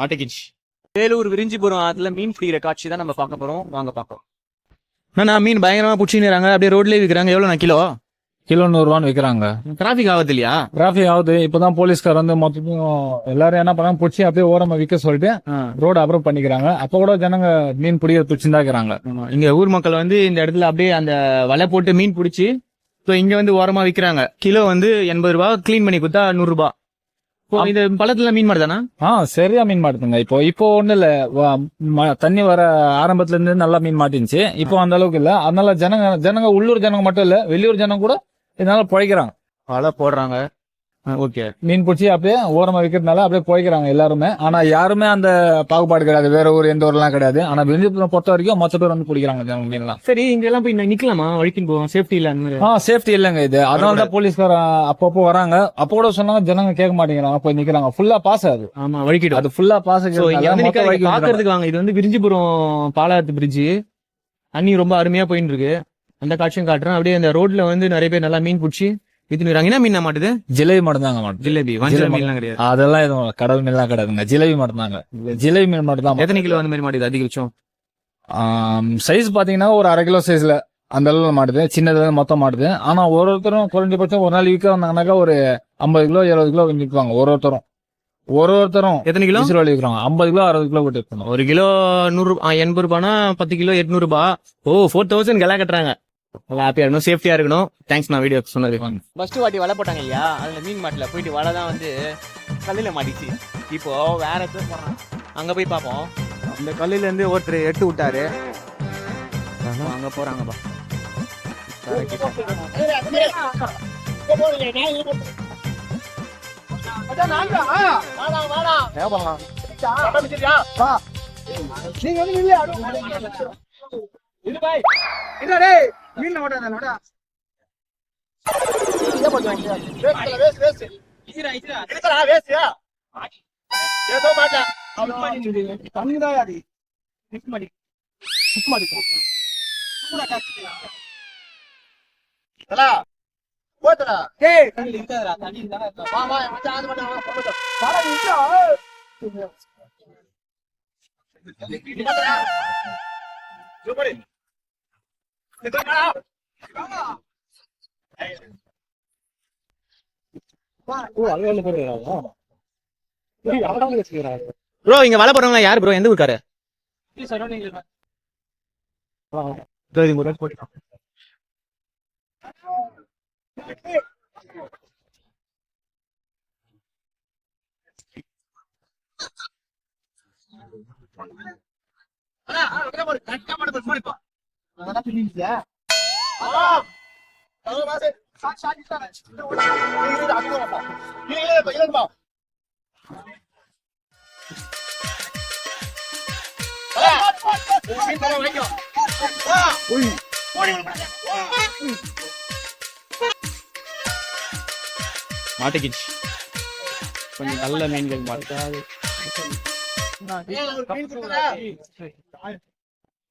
மாட்டிக்கிச்சு. வேலூர் விரிஞ்சிபுரம் ஆத்துல மீன் பிடிக்கிற காட்சி தான் நம்ம பார்க்க போறோம். வாங்க பார்க்கலாம் அண்ணா மீன் பயங்கரமா பிடிச்சிக்கிறாங்க அப்படியே ரோட்லயே விற்கிறாங்க எவ்வளோ கிலோ? கிலோ நூறுரூவான்னு விற்கிறாங்க டிராஃபிக் ஆகுது இல்லையா டிராஃபிக் ஆகுது. இப்போதான் போலீஸ்கார் வந்து மொத்தத்தையும் எல்லாரும் என்ன பண்ணாங்க? பிடிச்சி அப்படியே ஓரமா விற்க சொல்லிட்டு ரோடு அப்புறம் பண்ணிக்கிறாங்க. அப்போ கூட ஜனங்க மீன் இருக்கிறாங்க. ஆமா. இங்க ஊர் மக்கள் வந்து இந்த இடத்துல அப்படியே அந்த வலை போட்டு மீன் பிடிச்சி ஸோ இங்க வந்து ஓரமா விற்கிறாங்க கிலோ வந்து எண்பது ரூபா க்ளீன் பண்ணி கொடுத்தா நூறு இந்த பழத்துல மீன் மாடுதானா? ஆ சரியா மீன் மாட்டுங்க இப்போ இப்போ ஒண்ணு இல்ல. ம- தண்ணி வர ஆரம்பத்துல இருந்து நல்லா மீன் மாட்டிருந்துச்சு இப்போ அந்த அளவுக்கு இல்ல. அதனால ஜனங்க ஜனங்க உள்ளூர் ஜனங்க மட்டும் இல்ல வெளியூர் ஜனங்க கூட இதனால பிழைக்கிறாங்க. வலை போடுறாங்க. ஓகே. மீன் பிடிச்சி அப்படியே ஓரமா விற்கிறதுனால அப்படியே பிழைக்கிறாங்க எல்லாருமே. ஆனா யாருமே அந்த பாகுபாடு கிடையாது. வேற ஊர் எந்த ஊர்லாம் கிடையாது. ஆனா விருந்திபுரம் பொறுத்த வரைக்கும் மொத்த பேர் வந்து பிடிக்கிறாங்க மீன்லாம். சரி இங்க எல்லாம் போய் நிக்கலாமா? வழிக்கின்னு போவோம். சேஃப்டி இல்ல அந்த ஆ சேஃப்டி இல்லைங்க இது. அதனால தான் போலீஸ்கார அப்பப்போ வராங்க. அப்போ கூட சொன்னாங்க ஜனங்க கேட்க மாட்டேங்கிறாங்க. போய் நிக்கிறாங்க. ஃபுல்லா பாஸ் ஆகுது ஆமா வழிக்கிடும். அது ஃபுல்லா பாஸ் பாக்குறதுக்கு வாங்க. இது வந்து விரிஞ்சிபுரம் பாலாத்து பிரிட்ஜ் தண்ணி ரொம்ப அருமையா போயின்னு இருக்கு. அந்த காட்சியும் காட்டுறேன். அப்படியே அந்த ரோட்ல வந்து நிறைய பேர் நல்லா மீன் பிடிச்சி வித்துனுறாங்க என்ன மீன் மாட்டுது? ஜிலேபி மட்டும் தாங்க மாட்டோம் ஜிலேபி வஞ்சர மீன்லாம் கிடையாது. அதெல்லாம் எதுவும் கடல் மீன்லாம் கிடையாதுங்க. ஜிலேபி மட்டும் தாங்க ஜிலேபி மீன் மட்டும் தான் எத்தனை கிலோ அந்த மாதிரி மாட்டுது அதிகபட்சம்? சைஸ் பாத்தீங்கன்னா ஒரு அரை கிலோ சைஸ்ல அந்த அளவுல மாட்டுது. இருந்து மொத்தம் மாட்டுது. ஆனா ஒரு ஒருத்தரும் குறைஞ்சபட்சம் ஒரு நாள் விற்க வந்தாங்கன்னாக்கா ஒரு ஐம்பது கிலோ எழுபது கிலோ விற்பாங்க. ஒரு ஒருத்தரும். ஒரு ஒருத்தரும் எத்தனை கிலோ? விசிறு விற்கிறாங்க ஐம்பது கிலோ அறுபது கிலோ இருக்கணும் ஒரு கிலோ நூறு எண்பது ரூபானா பத்து கிலோ எட்நூறு ரூபாய் ஓ ஃபோர் தௌசண்ட் கலா கட்டுறாங்க. ஹாப்பியா இருக்கணும். சேஃப்டியா இருக்கணும். தேங்க்ஸ் நான் வீடியோ சொன்னது. ஃபர்ஸ்ட் வாட்டி வலை போட்டாங்க இல்லையா? அதுல மீன் மாட்டல போயிட்டு வலை தான் வந்து கல்லுல மாட்டிச்சு. இப்போ வேற இடத்துல போறான் அங்க போய் பார்ப்போம். இந்த கல்லுல இருந்து ஒருத்தர் எடுத்து விட்டாரு. அங்க போறாங்கப்பா. மீன் ஓடாதா ఏదో మాట తమిళ అది సిక్కుమడి సిక్కుమడి ఎలా పోతురా ఏ తల్లి ఇంతరా తల్లి ఇంతరా మా మా మంచి ఆదమన పోతా చాలా ఇంట్లో చూపడి ப்ரோ இங்க வலை போறவங்க யாரு ப்ரோ எந்த ஊருக்காரு? இதோ மட்டும் ஒரு மாட்டிக்கிச்சு. கொஞ்சம் நல்ல மீன்கள் மாட்டாது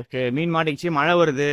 ஓகே மீன் மாட்டிக்கிச்சு மழை வருது.